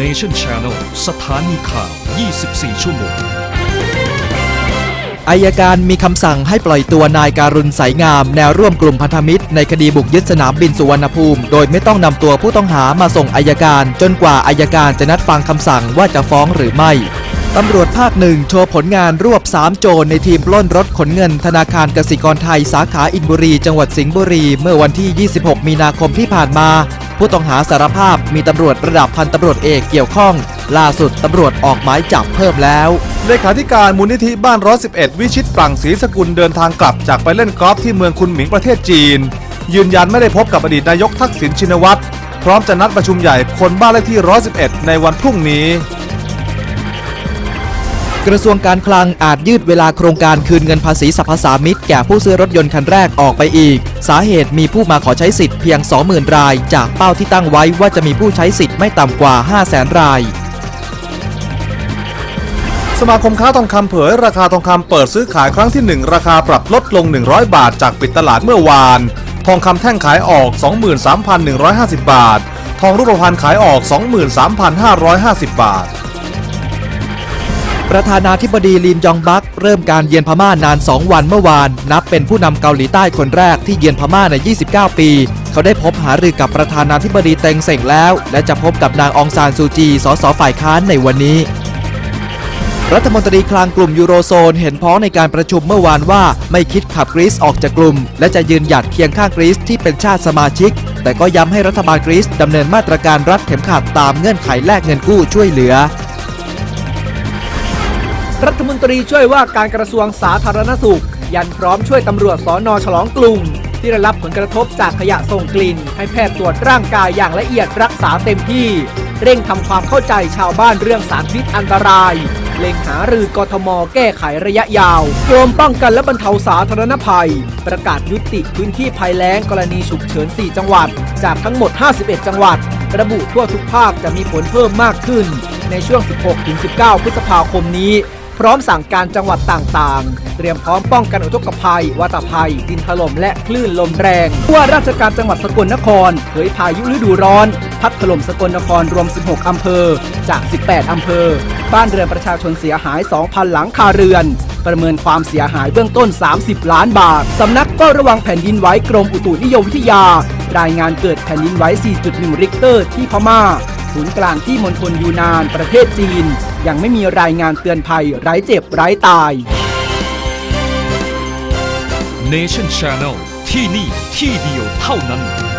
Nation Channel สถานีข่าว 24 ชั่วโมง อายการมีคำสั่งให้ปล่อยตัวนายการุณสายงาม แนวร่วมกลุ่มพันธมิตร ในคดีบุกยึดสนามบินสุวรรณภูมิ โดยไม่ต้องนำตัวผู้ต้องหามาส่งอายการ จนกว่าอายการจะนัดฟังคำสั่งว่าจะฟ้องหรือไม่ตำรวจภาคหนึ่งโชว์ผลงานรวบ 3 โจรในทีมปล้นรถขนเงิน ธนาคารกสิกรไทยสาขาอินบุรี จังหวัดสิงห์บุรี เมื่อวันที่ 26 มีนาคมที่ผ่านมา ผู้ต้องหาสารภาพมีตำรวจระดับพันตำรวจเอกเกี่ยวข้อง ล่าสุดตำรวจออกหมายจับเพิ่มแล้วเลขาธิการมูลนิธิบ้านร้อยสิบเอ็ดวิชิตปรังศรีสกุลเดินทางกลับจากไปเล่นกอล์ฟที่เมืองคุนหมิงประเทศจีน ยืนยันไม่ได้พบกับอดีตนายกทักษิณชินวัตรพร้อมจะนัดประชุมใหญ่คนบ้านเลขที่ 111 ในวันพรุ่งนี้ กระทรวงการคลังอาจยืดเวลาโครงการคืนเงินภาษีสรรพสามิตแก่ผู้ซื้อรถยนต์คันแรกออกไปอีก สาเหตุมีผู้มาขอใช้สิทธิ์เพียง 20,000 ราย จากเป้าที่ตั้งไว้ว่าจะมีผู้ใช้สิทธิ์ไม่ต่ำกว่า 500,000 ราย สมาคมค้าทองคำเผย ราคาทองคำเปิดซื้อขายครั้งที่ 1 ราคาปรับลดลง 100 บาท จากปิดตลาดเมื่อวาน ทองคำแท่งขายออก 23,150 บาท ทองรูปพรรณขายออก 23,550 บาท ประธานาธิบดีลีนยองบัก เริ่มการเยือนพม่านาน 2 วันเมื่อวาน นับเป็นผู้นำเกาหลีใต้คนแรกที่เยือนพม่าใน 29 ปี เขาได้พบหารือกับประธานาธิบดีเต็งเส่งแล้ว และจะพบกับนางองซานซูจี สสฝ่ายค้านในวันนี้ รัฐมนตรีคลังกลุ่มยูโรโซน เห็นพ้องในการประชุมเมื่อวานว่าไม่คิดขับกรีซออกจากกลุ่ม และจะยืนหยัดเคียงข้างกรีซที่เป็นชาติสมาชิก แต่ก็ย้ำให้รัฐบาลกรีซดำเนินมาตรการรัดเข็มขัดตามเงื่อนไขแลกเงินกู้ช่วยเหลือ รัฐมนตรีช่วยว่าการกระทรวงสาธารณสุข ยันพร้อมช่วยตำรวจสอนอฉลองกรุงที่ได้รับผลกระทบจากขยะส่งกลิ่น ให้แพทย์ตรวจร่างกายอย่างละเอียดรักษาเต็มที่ เร่งทำความเข้าใจชาวบ้านเรื่องสารพิษอันตรายเล็งหารือกทม แก้ไขระยะยาวกรมป้องกันและบรรเทาสาธารณภัย ประกาศยุติพื้นที่ภัยแล้งกรณีฉุกเฉิน 4 จังหวัด จากทั้งหมด 51 จังหวัด ระบุทั่วทุกภาคจะมีฝนเพิ่มมากขึ้น ในช่วง 16-19 พฤษภาคมนี้ พร้อมสั่งการจังหวัดต่างๆ เตรียมพร้อมป้องกันอุทกภัย วัตภัย ดินถล่มและคลื่นลมแรงผู้ว่าราชการจังหวัดสกลนครเผยพายุฤดูร้อน พัดถล่มสกลนครรวม 16 อำเภอ จาก 18 อำเภอ บ้านเรือนประชาชนเสียหาย 2,000 หลังคาเรือนประเมินความเสียหายเบื้องต้น 30 ล้านบาท สำนักเฝ้ระวังแผ่นดินไหวกรมอุตุนิยมวิทยา รายงานเกิดแผ่นดินไหว 4.1 ริกเตอร์ที่พม่า ศูนย์กลางที่มณฑลยูนานประเทศจีน ยังไม่มีรายงานเตือนภัยไร้เจ็บไร้ตาย Nation Channel ที่นี่ที่เดียวเท่านั้น